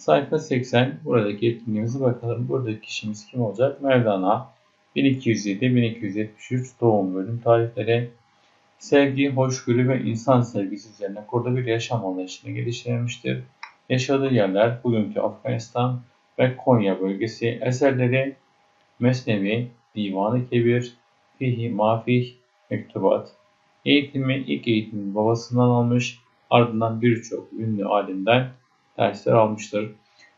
Sayfa 80. Buradaki etkinliğimize bakalım. Buradaki kişimiz kim olacak? Mevlana. 1207-1273 doğum bölüm tarihleri. Sevgi, hoşgörü ve insan sevgisi üzerine kurduğu bir yaşam anlayışını geliştirmiştir. Yaşadığı yerler bugünkü Afganistan ve Konya bölgesi. Eserleri Mesnevi, Divan-ı Kebir, Fihi Mafih, Mektubat. Eğitimi ilk eğitimini babasından almış, ardından birçok ünlü alimden dersler almıştır.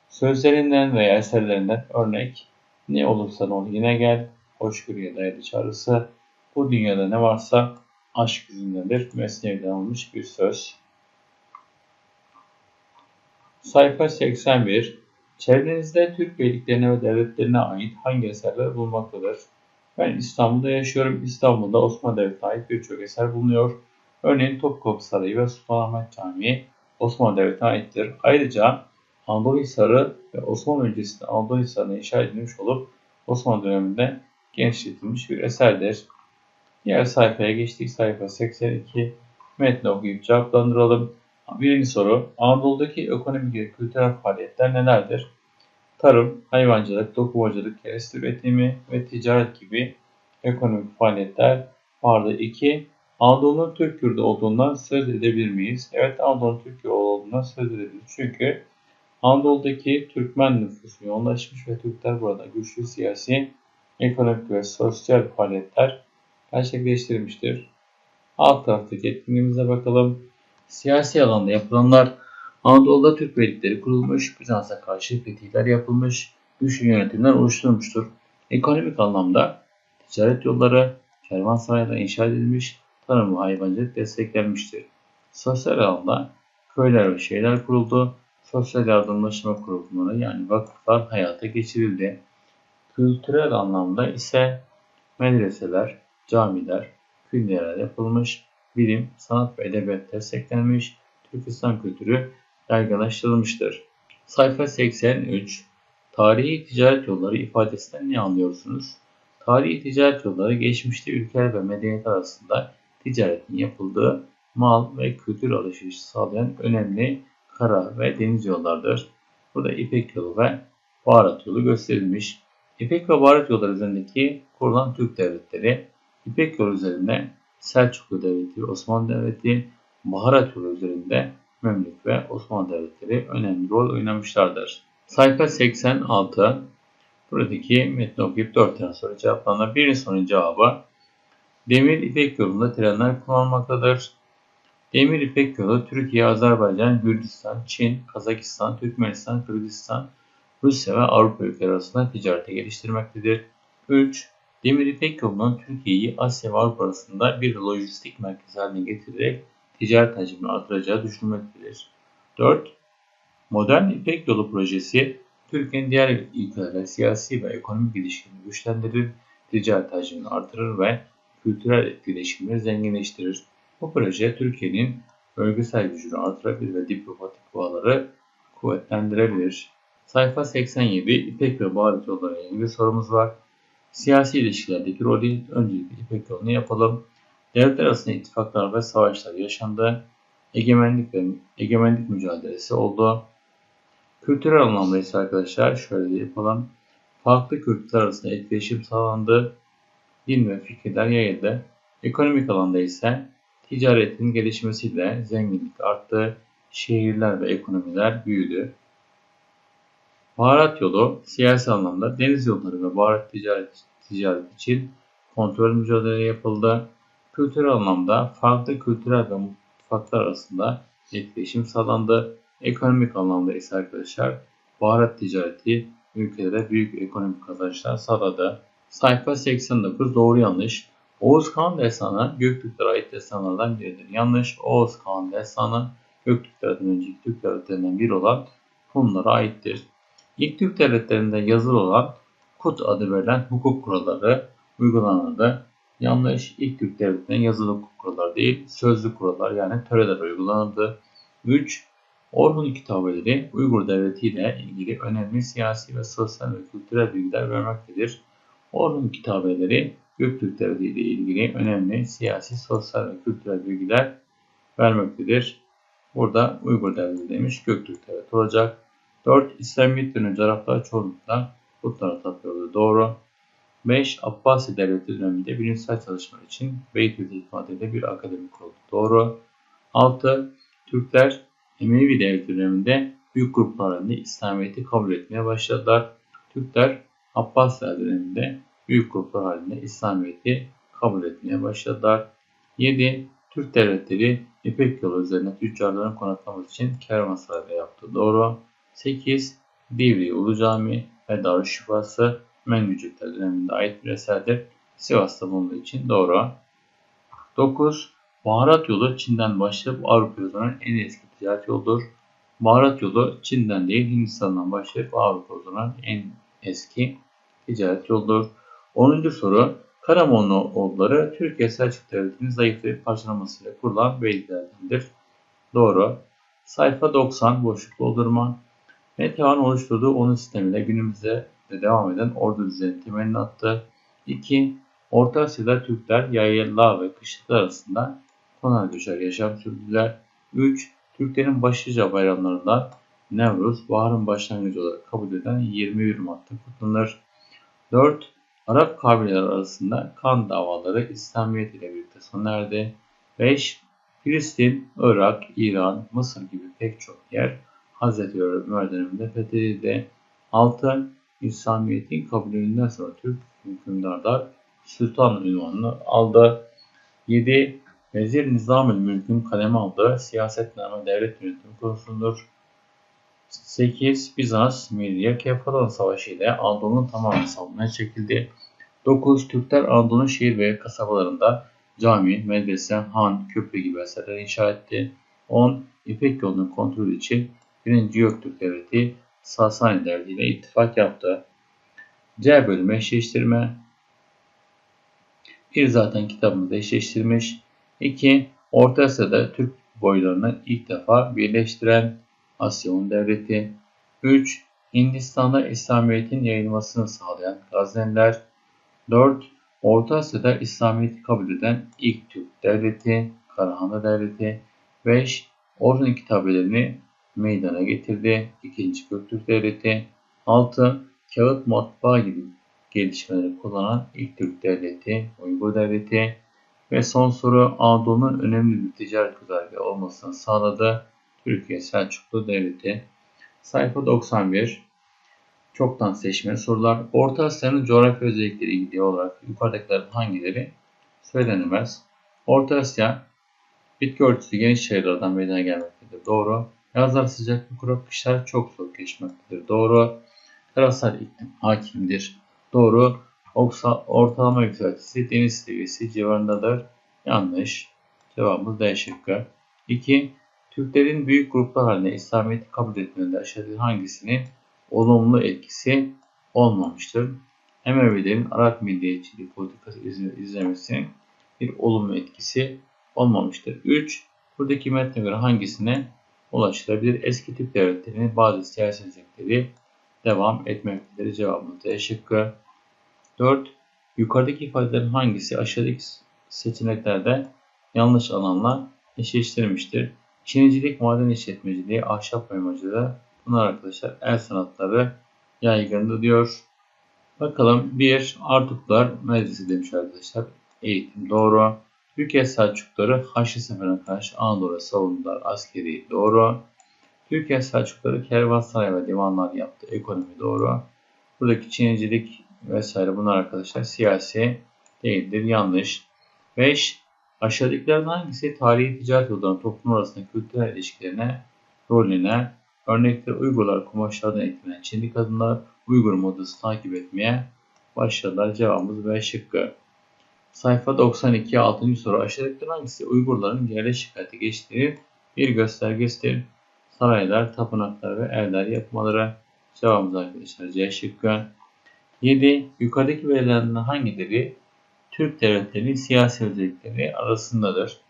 Sözlerinden veya eserlerinden örnek ne olursa ol yine gel, hoşgörüye dayalı çağrısı, bu dünyada ne varsa aşk izindedir. Mesnevi'den almış bir söz. Sayfa 81 Çevrenizde Türk beyliklerine ve devletlerine ait hangi eserler bulunmaktadır? Ben İstanbul'da yaşıyorum. İstanbul'da Osmanlı Devleti'ne ait birçok eser bulunuyor. Örneğin Topkapı Sarayı ve Sultanahmet Camii Osmanlı Devleti'ne aittir. Ayrıca Anadolu Hisarı ve Osmanlı öncesinde Anadolu Hisarı'na inşa edilmiş olup Osmanlı döneminde genişletilmiş bir eserdir. Diğer sayfaya geçtik. Sayfa 82. Metni okuyup cevaplandıralım. Birinci soru. Anadolu'daki ekonomik ve kültürel faaliyetler nelerdir? Tarım, hayvancılık, dokumacılık, kereste üretimi ve ticaret gibi ekonomik faaliyetler vardı. 2. Anadolu'nun Türk yurdu olduğundan söz edebilir miyiz? Evet Anadolu'nun Türk yurdu olduğundan söz edebiliriz. Çünkü Anadolu'daki Türkmen nüfusu yoğunlaşmış ve Türkler burada güçlü siyasi, ekonomik ve sosyal faaliyetler gerçekleştirmiştir. Alt taraftaki etkinliğimize bakalım. Siyasi alanda yapılanlar Anadolu'da Türk beylikleri kurulmuş, Bizans'a karşı fetihler yapılmış, güçlü yönetimler oluşturulmuştur. Ekonomik anlamda ticaret yolları, kervansaraylar inşa edilmiş, tarım ve hayvancılık desteklenmiştir. Sosyal alanda köyler ve şehirler kuruldu, sosyal yardımlaşma kurumları yani vakıflar hayata geçirildi. Kültürel anlamda ise medreseler, camiler, külliyeler yapılmış, bilim, sanat ve edebiyat desteklenmiş, Türk İslam kültürü yaygınlaştırılmıştır. Sayfa 83 Tarihi ticaret yolları ifadesinden ne anlıyorsunuz? Tarihi ticaret yolları geçmişte ülkeler ve medeniyet arasında ticaretin yapıldığı mal ve kültür alışverişi sağlayan önemli kara ve deniz yollardır. Burada İpek yolu ve baharat yolu gösterilmiş. İpek ve baharat yolları üzerindeki kurulan Türk devletleri İpek yolu üzerinde Selçuklu Devleti, Osmanlı Devleti, baharat yolu üzerinde Memlük ve Osmanlı Devletleri önemli rol oynamışlardır. Sayfa 86 Buradaki metni okuyup 4 tane soru cevaplanır. Birinci sorunun cevabı Demir İpek yolunda trenler kullanılmaktadır. Demir İpek yolu Türkiye, Azerbaycan, Gürcistan, Çin, Kazakistan, Türkmenistan, Kırgızistan, Rusya ve Avrupa ülkeleri arasında ticareti geliştirmektedir. 3. Demir İpek yolunun Türkiye'yi Asya ve Avrupa arasında bir lojistik merkez haline getirerek ticaret hacmini artıracağı düşünülmektedir. 4. Modern İpek Yolu projesi Türkiye'nin diğer ülkelerle siyasi ve ekonomik ilişkilerini güçlendirir, ticaret hacmini artırır ve kültürel etkileşimleri zenginleştirir. Bu proje Türkiye'nin bölgesel gücünü artırabilir ve diplomatik bağları kuvvetlendirebilir. Sayfa 87 İpek ve baharat yolları ile ilgili sorumuz var. Siyasi ilişkilerdeki rolü öncelikle İpek yolunu yapalım. Devletler arasında ittifaklar ve savaşlar yaşandı. Egemenlik ve egemenlik mücadelesi oldu. Kültürel anlamda ise arkadaşlar şöyle de yapalım. Farklı kültürler arasında etkileşim sağlandı. Din ve fikirler yayıldı. Ekonomik alanda ise ticaretin gelişmesiyle zenginlik arttı. Şehirler ve ekonomiler büyüdü. Baharat yolu siyasi anlamda deniz yolları ve baharat ticaret, ticaret için kontrol mücadele yapıldı. Kültürel anlamda farklı kültürel ve mutfaklar arasında etkileşim sağlandı. Ekonomik anlamda ise arkadaşlar baharat ticareti ülkelere büyük ekonomik kazançlar sağladı. Sayfa 89 doğru yanlış. Oğuz Kağan destanı Göktürklere ait destanlardan biridir. Yanlış. Oğuz Kağan destanı Göktürklerden önceki Türk devletlerinden biri olan Hunlara aittir. İlk Türk devletlerinde yazılı olan Kut adı verilen hukuk kuralları uygulanırdı. Yanlış. İlk Türk devletlerinde yazılı hukuk kuralları değil, sözlü kurallar yani töreler uygulanırdı. 3. Orhun kitabeleri Uygur Devleti ile ilgili önemli siyasi ve sosyal ve kültürel bilgiler vermektedir. Orhun kitabeleri Göktürk Devleti ile ilgili önemli siyasi, sosyal ve kültürel bilgiler vermektedir. Burada Uygur Devleti demiş, Göktürk Devleti olacak. 4. İslamiyet dönemi Araplar çoğunlukla putlara tapıyordu. Doğru. 5. Abbasi Devleti döneminde bilimsel çalışmalar için Beytül Hikmatı'da bir akademi kuruldu. Doğru. 6. Türkler Emevi Devleti döneminde büyük gruplar halinde İslamiyet'i kabul etmeye başladılar. Türkler Abbasiler döneminde büyük gruplar halinde İslamiyet'i kabul etmeye başladılar. 7. Türk devletleri İpek yolu üzerine tüccarların konaklaması için kervansarayda yaptı. Doğru. 8. Divri Ulu Cami ve Darüşşifası Mengücükler döneminde ait bir eserdir. Sivas'ta bulunduğu için doğru. 9. Baharat yolu Çin'den başlayıp Avrupa'ya uzanan en eski ticaret yoldur. Baharat yolu Çin'den değil Hindistan'dan başlayıp Avrupa uzanan en eski ticaret yoldur. 10. soru Karamoğulları Türkiye Selçuk Devleti'nin zayıflayıp parçalamasıyla kurulan beyliklerdendir. Doğru. Sayfa 90 boşluk doldurma. Metehan oluşturduğu onun sistemiyle günümüzde de devam eden ordu düzeni temelini attı. 2. Orta Asya'da Türkler yayla ve kışlıklar arasında konar göçer yaşam sürdüler. 3. Türklerin başlıca bayramlarından Nevruz, baharın başlangıcı olarak kabul edilen 21 Mart'ta kutlanır. 4. Arap kabileler arasında kan davaları İslamiyet ile birlikte sona erdi. 5. Filistin, Irak, İran, Mısır gibi pek çok yer Hz. Ömer döneminde fethedildi. 6. İslamiyet'in kabulünden sonra Türk hükümdarlar sultan ünvanını aldı. 7. Vezir Nizamül Mülk'ün kaleme aldığı siyasetname devlet yönetimi konusundur. 8. Bizans, Milye, Kefalon Savaşı ile Anadolu'nun tamamı savunmaya çekildi. 9. Türkler Anadolu'nun şehir ve kasabalarında cami, medrese, han, köprü gibi eserler inşa etti. 10. İpek yolunun kontrolü için 1. Göktürk Devleti Sasani Devleti ile ittifak yaptı. C bölümü eşleştirme. 1. Zaten kitabımızda eşleştirmiş. 2. Orta Asya'da Türk boylarını ilk defa birleştiren Asyon Devleti. 3. Hindistan'da İslamiyet'in yayılmasını sağlayan Gazneliler. 4. Orta Asya'da İslamiyet'i kabul eden ilk Türk devleti, Karahanlı Devleti. 5. Orhun kitabelerini meydana getirdi. 2. Göktürk Devleti. 6. Kağıt matbaa gibi gelişmeleri kullanan ilk Türk devleti, Uygur Devleti. Ve son soru Anadolu'nun önemli bir ticaret güzergahı olmasını sağladı. Türkiye Selçuklu Devleti. Sayfa 91. Çoktan seçmeli sorular. Orta Asya'nın coğrafya özellikleri ilgili olarak yukarıdakilerin hangileri söylenemez? Orta Asya bitki örtüsü geniş çayırlardan meydana gelmektedir. Doğru. Yazlar sıcak ve kuru, kışlar çok soğuk geçmektedir. Doğru. Karasal iklim hakimdir. Doğru. Oksa, ortalama yükseltisi deniz seviyesi civarındadır. Yanlış. Cevabımız D şıkkı. 2. Türklerin büyük gruplar halinde İslamiyet'i kabul etmelerinde aşağıdaki hangisinin olumlu etkisi olmamıştır? Emevilerin Arap milliyetçiliği politikası izlemesinin bir olumlu etkisi olmamıştır. 3. Buradaki metne göre hangisine ulaşılabilir? Eski Türk devletlerinin bazı siyasi özellikleri devam etmektedir. Cevabımız D şıkkı. 4. Yukarıdaki ifadelerin hangisi aşağıdaki seçeneklerde yanlış alanla eşleştirilmiştir? Çinicilik, maden işletmeciliği, ahşap oymacılığı bunlar arkadaşlar el sanatları yaygındı diyor. Bakalım 1. Artuklar Medresi demiş arkadaşlar. Eğitim doğru. Türkiye Selçukları Haçlı Seferine karşı Anadolu'ya savundular. Askeri doğru. Türkiye Selçukları kervansaray ve divanlar yaptı. Ekonomi doğru. Buradaki Çinicilik vesaire bunlar arkadaşlar siyasi değildir. Yanlış. 5. Aşağıdakilerden hangisi tarihi ticaret yollarının toplum arasında kültürel ilişkilerine rolüne örnekler Uygurlar kumaşlardan etkilenen Çinli kadınlar Uygur modası takip etmeye başladılar. Cevabımız B şıkkı. Sayfa 92 6. soru aşağıdakilerden hangisi Uygurların yerleşik hayata geçtiği bir göstergesidir? Saraylar, tapınaklar ve evler yapmaları. Cevabımız arkadaşlar C şıkkı. 7. Yukarıdaki verilerden hangileri Türk devletlerinin siyasi özellikleri arasındadır.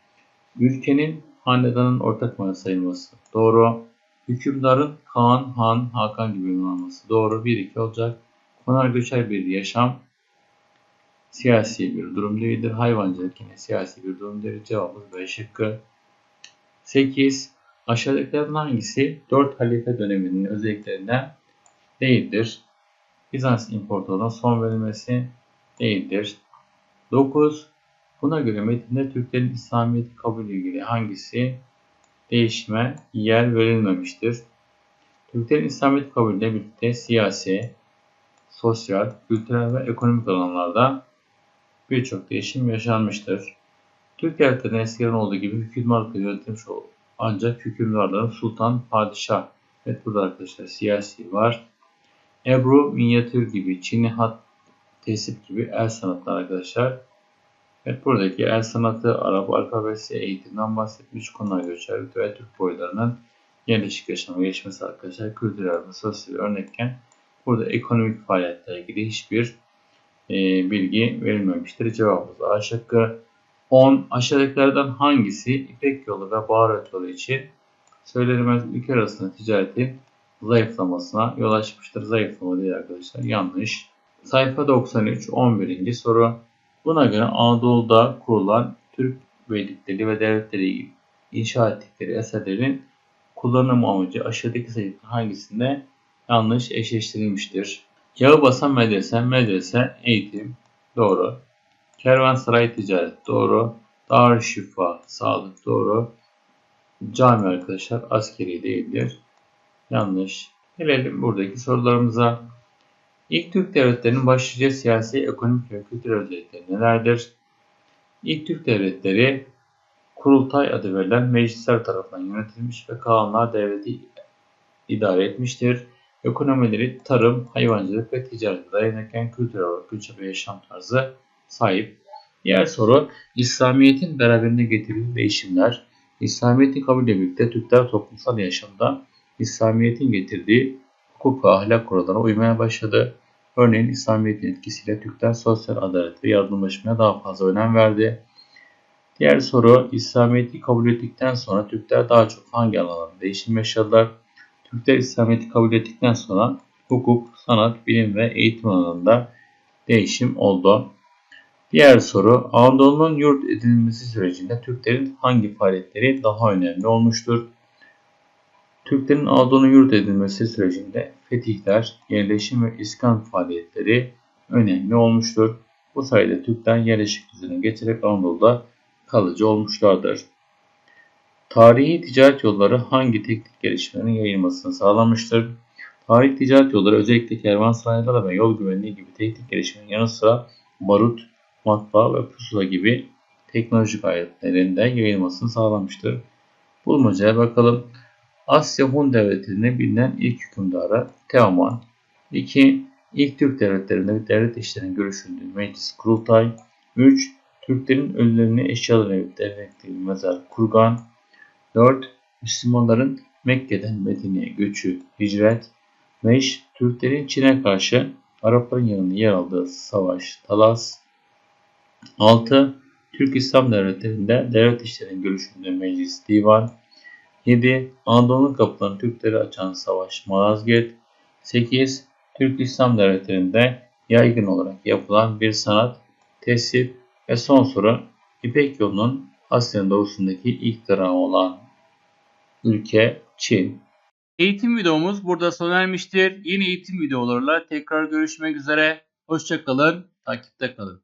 Ülkenin hanedanın ortak malı sayılması. Doğru. Hükümdarın Kaan, Han, Hakan gibi ünvanlaması. Doğru. 1-2 olacak. Konar göçer bir yaşam siyasi bir durum değildir. Hayvancılık yine siyasi bir durum değildir. Cevabımız B şıkkı. 8. Aşağıdakilerden hangisi 4 halife döneminin özelliklerinden değildir? Bizans İmparatorluğu'na son verilmesi değildir. 9. Buna göre metinde Türklerin İslamiyet'i kabul ilgili hangisi değişime yer verilmemiştir? Türklerin İslamiyet kabulüyle birlikte siyasi, sosyal, kültürel ve ekonomik alanlarda birçok değişim yaşanmıştır. Türk devletlerinin eskiden olduğu gibi hükümdarlıkla yönetilmiş ol- ancak hükümdarların sultan, padişah, evet burada arkadaşlar siyasi var. Ebru, minyatür gibi, Çin'i hat, tesip gibi el sanatları arkadaşlar. Evet buradaki el sanatı, Arap alfabesi, eğitimden bahsetmiş konular göçer ve Türk boylarının yerleşik yaşama gelişmesi arkadaşlar kültürel ve sosyal örnekken burada ekonomik faaliyetle ilgili hiçbir e, bilgi verilmemiştir. Cevabımız A şıkkı. 10. Aşağıdakilerden hangisi İpek yolu ve baharat yolu için söylenmez ülke arasında ticaretin zayıflamasına yol açmıştır. Zayıflama değil arkadaşlar. Yanlış. Sayfa 93 11. soru. Buna göre Anadolu'da kurulan Türk beylikleri ve devletleri inşa ettikleri eserlerin kullanım amacı aşağıdaki sayıların hangisinde yanlış eşleştirilmiştir? Yağı basan medrese, medrese, eğitim, doğru. Kervansaray ticaret, doğru. Darüşşifa, sağlık, doğru. Cami arkadaşlar askeri değildir. Yanlış. Gelelim buradaki sorularımıza. İlk Türk devletlerinin başlıca siyasi, ekonomik ve kültürel özellikleri nelerdir? İlk Türk devletleri kurultay adı verilen meclisler tarafından yönetilmiş ve Kağanlar devleti idare etmiştir. Ekonomileri tarım, hayvancılık ve ticarete dayanırken kültürel olarak güçlü bir yaşam tarzı sahip. Diğer soru İslamiyet'in beraberinde getirdiği değişimler. İslamiyet'in kabulüyle birlikte Türkler toplumsal yaşamda İslamiyet'in getirdiği hukuk ve ahlak kurallarına uymaya başladı. Örneğin İslamiyet'in etkisiyle Türkler sosyal adalet ve yardımlaşmaya daha fazla önem verdi. Diğer soru İslamiyet'i kabul ettikten sonra Türkler daha çok hangi alanlarda değişim yaşadılar? Türkler İslamiyet'i kabul ettikten sonra hukuk, sanat, bilim ve eğitim alanında değişim oldu. Diğer soru Anadolu'nun yurt edilmesi sürecinde Türklerin hangi faaliyetleri daha önemli olmuştur? Türklerin Anadolu'nun yurt edilmesi sürecinde fetihler, yerleşim ve iskan faaliyetleri önemli olmuştur. Bu sayede Türkler yerleşik düzene geçerek Anadolu'da kalıcı olmuşlardır. Tarihi ticaret yolları hangi teknik gelişmelerin yayılmasını sağlamıştır? Tarihi ticaret yolları özellikle kervansaraylar ve yol güvenliği gibi teknik gelişmenin yanı sıra barut, matbaa ve pusula gibi teknolojik aletlerin de yayılmasını sağlamıştır. Bulmacaya bakalım. Asya Hun devletinde bilinen ilk hükümdarı Teoman. 2. İlk Türk devletlerinde devlet işlerinin görüşüldüğü meclis kurultay. 3. Türklerin ölülerini eşyalarına devlettiği mezar kurgan. 4. Müslümanların Mekke'den Medine'ye göçü hicret. 5. Türklerin Çin'e karşı Arapların yanında yer aldığı savaş Talas. 6. Türk İslam devletlerinde devlet işlerinin görüşüldüğü meclis divan. 7. Anadolu'nun kapılarını Türklere açan savaş Malazgirt. 8. Türk İslam devletlerinde yaygın olarak yapılan bir sanat tesip ve son soru İpek yolunun Asya'nın doğusundaki ilk durağı olan ülke Çin. Eğitim videomuz burada sona ermiştir. Yeni eğitim videolarıyla tekrar görüşmek üzere. Hoşçakalın, takipte kalın.